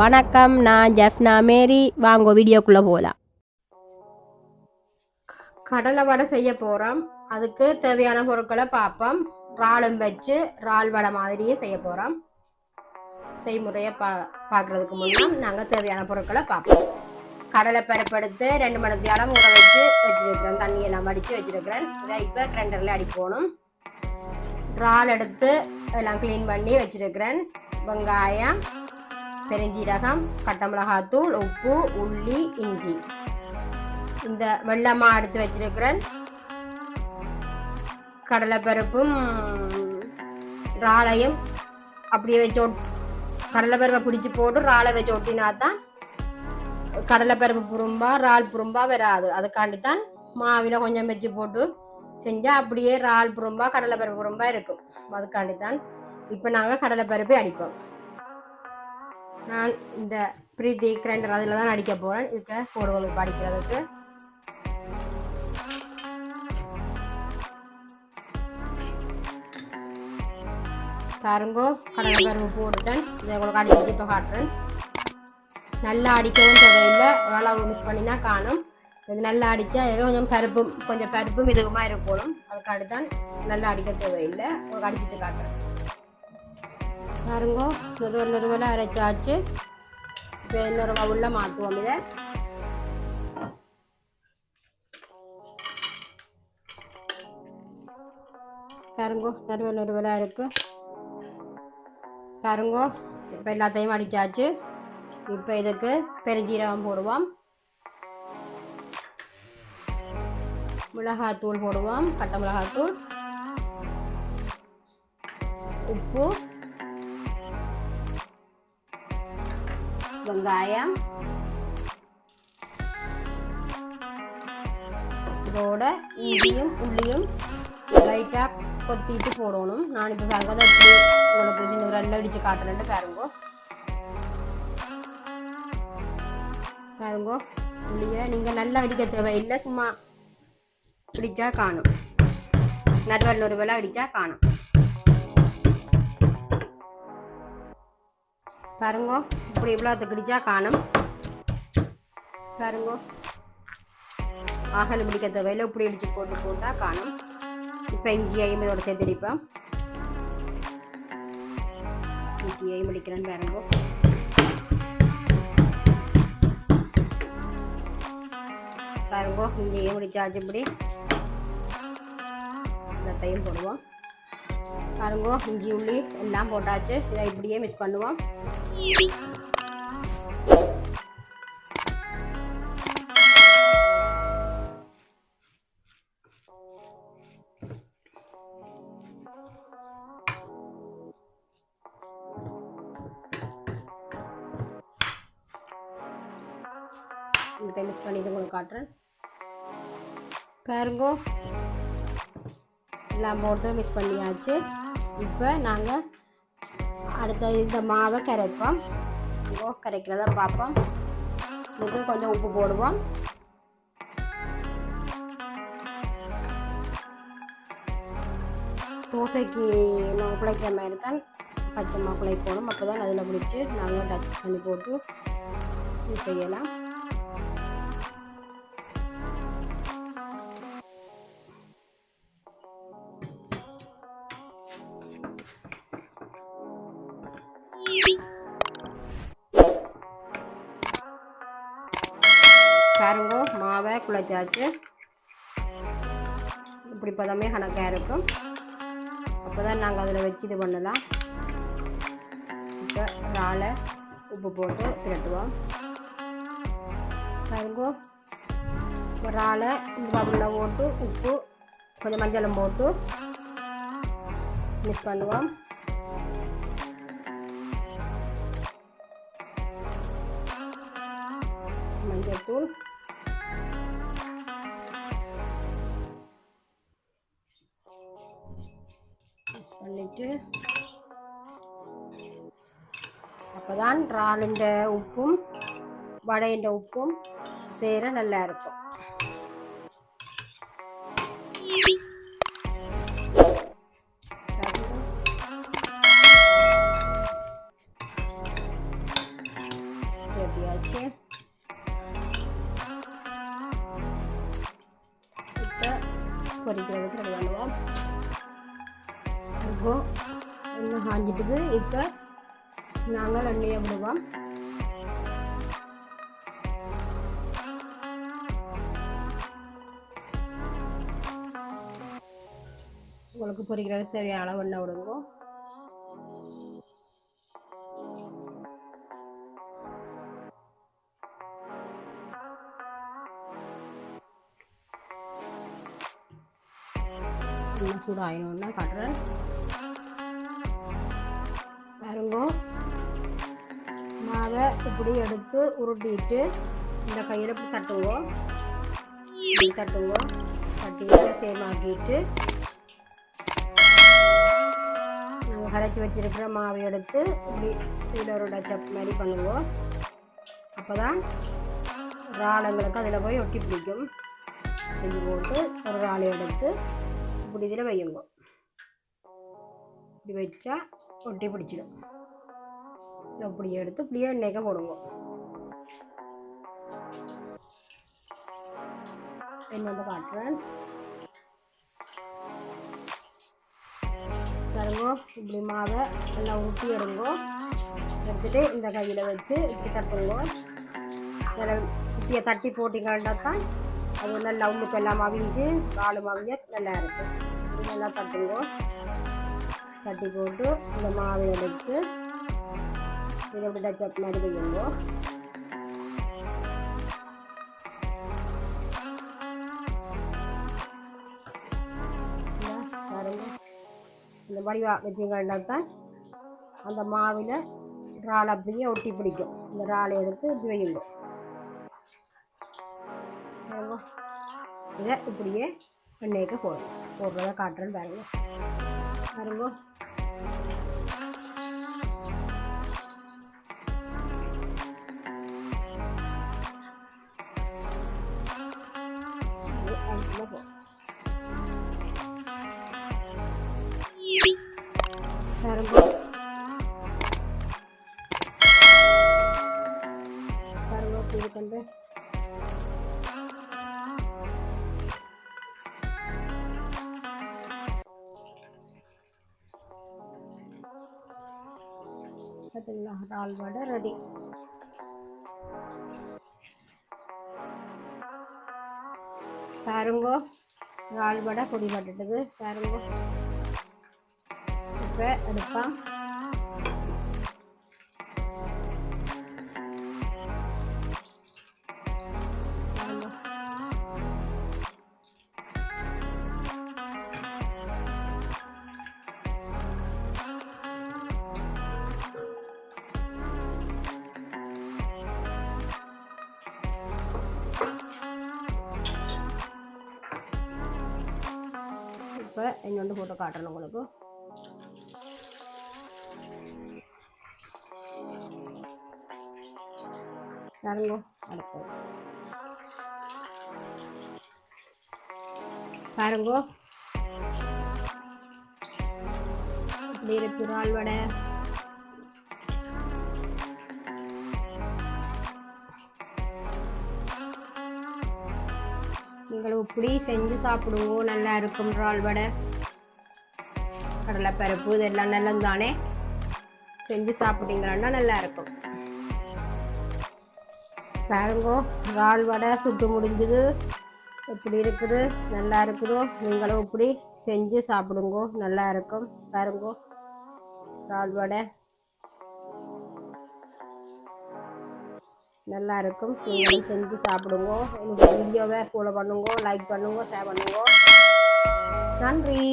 வணக்கம் நான் ஜெஃப்னா மேரி. வாங்க வீடியோக்குள்ளே போகலாம் கடலை வடை செய்ய போகிறோம் அதுக்கு தேவையான பொருட்களை பார்ப்போம். இறாலும் வச்சு இறால் வடை மாதிரியே செய்ய போகிறோம் செய்முறையை பா பார்க்குறதுக்கு முன்னாடி நாங்கள் தேவையான பொருட்களை பார்ப்போம். கடலை பருப்படுத்து ரெண்டு மணி நேரம் ஊற வச்சு வச்சுருக்கிறேன். தண்ணியெல்லாம் வடித்து வச்சுருக்கிறேன். இதை இப்போ கிரைண்டரில் அடிக்கணும் இறால் எடுத்து எல்லாம் க்ளீன் பண்ணி வச்சுருக்கிறேன். வெங்காயம் பெருஞ்சீரகம் கட்டமிளகாத்தூள் உப்பு உள்ளி இஞ்சி. இந்த வெள்ளமாக எடுத்து வச்சிருக்கிறேன் கடலைப்பருப்பும் இறாலையும் அப்படியே வச்சு ஒட் கடலைப்பருப்பை பிடிச்சி போட்டு ராளை வச்சு ஒட்டினா தான் கடலைப்பருப்பு புரும்பா இறால் புரும்பா வராது. அதுக்காண்டி தான் மாவில் கொஞ்சம் வச்சு போட்டு செஞ்சால் அப்படியே இறால் புரும்பா கடலைப்பருப்பு புரும்பா இருக்கும். அதுக்காண்டி தான் இப்போ நாங்கள் கடலைப்பருப்பை அடிப்போம். நான் இந்த பிரீத்தி கிரைண்டர் அதில் தான் அடிக்க போகிறேன் இதுக்கு போடுவோம் இப்போ அடிக்கிறதுக்கு. பாருங்கோ கடலை பருப்பு போட்டுட்டேன். இதை உங்களுக்கு அடிச்சு இப்போ காட்டுறேன். நல்லா அடிக்கவும் தேவையில்லை. அளவு மிஸ் பண்ணினா காணும். இது நல்லா அடித்தா ஏதோ கொஞ்சம் பருப்பும் கொஞ்சம் பருப்பும் இதுக்குமா இருக்கணும். அதுக்கு அடுத்தான் நல்லா அடிக்க தேவையில்லை. உங்களுக்கு அடிச்சுட்டு காட்டுறேன். பாருங்கோ. நுறுவ நுறுவல அரைச்சாச்சு. இப்போ இன்னொரு பவுலில் மாற்றுவோம் இதை. பாருங்கோ நடுவ நடுவலாக இருக்கு. பாருங்கோ இப்போ எல்லாத்தையும் அடித்தாச்சு இப்போ இதுக்கு பெருஞ்சீரகம் போடுவோம். மிளகாத்தூள் போடுவோம் கட்ட மிளகாத்தூள். உப்பு. வெங்காயம். இதோட இஞ்சியும் உள்ளியும் லைட்டாக கொத்திட்டு போடணும். நான் இப்போ பாருங்க அதை எப்படி உங்களுக்கு சின்ன ஒரு எல்லாம் அடித்து காட்டுறேன்ட்டு பாருங்கோ. பாருங்கோ உள்ளிய நீங்கள் நல்லா அடிக்க தேவையில்லை சும்மா பிடிச்சா காணும். நடுவல் ஒரு வேலை அடித்தா காணும். பாருங்கோ இப்படி இவ்வளோத்துக்கு கிடிச்சா காணும். பாருங்கோ. ஆகல் பிடிக்க தேவையில்லை இப்படி இடித்து போட்டு போட்டால் காணும். இப்போ இஞ்சியையும் இதோட சேர்த்து அடிப்பேன் இஞ்சியையும் அடிக்கிறேன் பாருங்கோ. பாருங்கோ இஞ்சியையும் முடிச்சாச்சு இப்படி. எல்லாத்தையும் போடுவோம். பாருங்கோ இஞ்சி உள்ளி எல்லாம் போட்டாச்சு. இதை இப்படியே மிஸ் பண்ணுவோம். மிஸ் மிக்ஸ் பண்ணிட்டு உங்களுக்கு காட்டுறேன். பாருங்கோ. எல்லா போட்டும் மிஸ் பண்ணியாச்சு. இப்போ நாங்கள் அடுத்த இந்த மாவை கரைப்போம். ஓ கரைக்கிறத பார்ப்போம். இதுக்கு கொஞ்சம் உப்பு போடுவோம். தோசைக்கு நான் குழைக்கிற மாதிரி தான் பச்சை மா குழைக்கணும். அப்போ தான் அதில் பிடிச்சி நாங்கள் டச் பண்ணி போட்டு இது செய்யலாம். பாருங்க மாவை குழைச்சாச்சு. இப்படி பதமே கணக்காக இருக்கும். அப்போ தான் நாங்கள் அதில் வச்சு இது பண்ணலாம். இப்போ இறாலை உப்பு போட்டு திரட்டுவோம். பாருங்க இறாலை இந்த பபுளில் போட்டு உப்பு கொஞ்சம் மஞ்சளும் போட்டு மிக்ஸ் பண்ணுவோம். மஞ்சள் தூள். பண்ணிட்டு அப்போ தான் இறாலுண்ட உப்பும் வடையின் உப்பும் சேர நல்லா இருக்கும். எப்படியாச்சு? இப்போ பொறிக்கிறதுக்கு ரெடி பண்ணுவோம். இப்போ எண்ணெய் காஞ்சிட்டுது. இப்போ நாங்கள் எண்ணெயை விடுவோம். உங்களுக்கு பொரிக்கிறதுக்கு தேவையான அளவு எண்ணெய் விடுங்க. சூடாக சூடாகணுன்னா காட்டுறேன். பாருங்க. மாவை இப்படி எடுத்து உருட்டிட்டு இந்த கையில் இப்படி தட்டுவோம் தட்டுவோம் தட்டிட்டு சேமாக்கிட்டு நாங்கள் கரைச்சி வச்சிருக்கிற மாவை எடுத்து இப்படி இதில் ஒரு டச்சப் மாதிரி பண்ணுவோம் அப்போ தான் இறாலங்களுக்கு அதில் போய் ஒட்டி பிடிக்கும். செஞ்சு போட்டு ஒரு இறாலை எடுத்து இப்படி இதில் வையுங்க இப்படி வச்சா ஒட்டி பிடிச்சிடும் அப்படி எடுத்து இப்படியே எண்ணெய்க்க போடுங்க என்னோட காட்டுறேன் பாருங்க இப்படி மாவை நல்லா ஊற்றி எடுங்கோ எடுத்துட்டு இந்த கையில் வச்சு இப்படி தட்டுங்க அதில் இப்படியை தட்டி போட்டிங்கன்னா தான் அது நல்லா உள்ளுக்கு எல்லாம் அவிஞ்சு காலு அவிஞ்ச நல்லா இருக்கும். இது நல்லா தட்டுங்க. தட்டி போட்டு இந்த மாவை எடுத்து இதை விட டச்சப் மாதிரி இந்த மாதிரி வா- தான் அந்த மாவில் இறால் அப்படியே ஒட்டி பிடிக்கும். இந்த இறாலை எடுத்து இப்படி பாருங்க. இதை இப்படியே எண்ணெய்க்கு போடணும் போடுறத காட்டுறேன்னு பாருங்க பாருங்க இது அடுப்புல போ பாருங்க பாருங்க பார்த்தீங்களா இறால் வடை ரெடி பாருங்கோ இறால் வடை பொடி பட்டுட்டுது. பாருங்கோ. இப்போ எடுப்பான் இப்போ இன்னொன்று ஃபோட்டோ காட்டுறேன் உங்களுக்கு பாருங்க அடுப்பு பாருங்க இப்படி இருக்கு இறால் வடை நீங்கள் இப்படி செஞ்சு சாப்பிடுவோம். நல்லா இருக்கும் இறால் வடை. கடலைப்பருப்பு இதெல்லாம் நல்லது தானே செஞ்சு சாப்பிட்டீங்கன்னா நல்லா இருக்கும். பாருங்கோ இறால் வடை சுட்டு முடிஞ்சுது. எப்படி இருக்குது? நல்லா இருக்குதோ? நீங்களும் இப்படி செஞ்சு சாப்பிடுங்க. நல்லா இருக்கும். பாருங்கோ இறால் வடை. நல்லா இருக்கும் நீங்களும் செஞ்சு சாப்பிடுங்க. எனக்கு வீடியோவை ஃபாலோ பண்ணுங்க லைக் பண்ணுங்க ஷேர் பண்ணுங்க. நன்றி.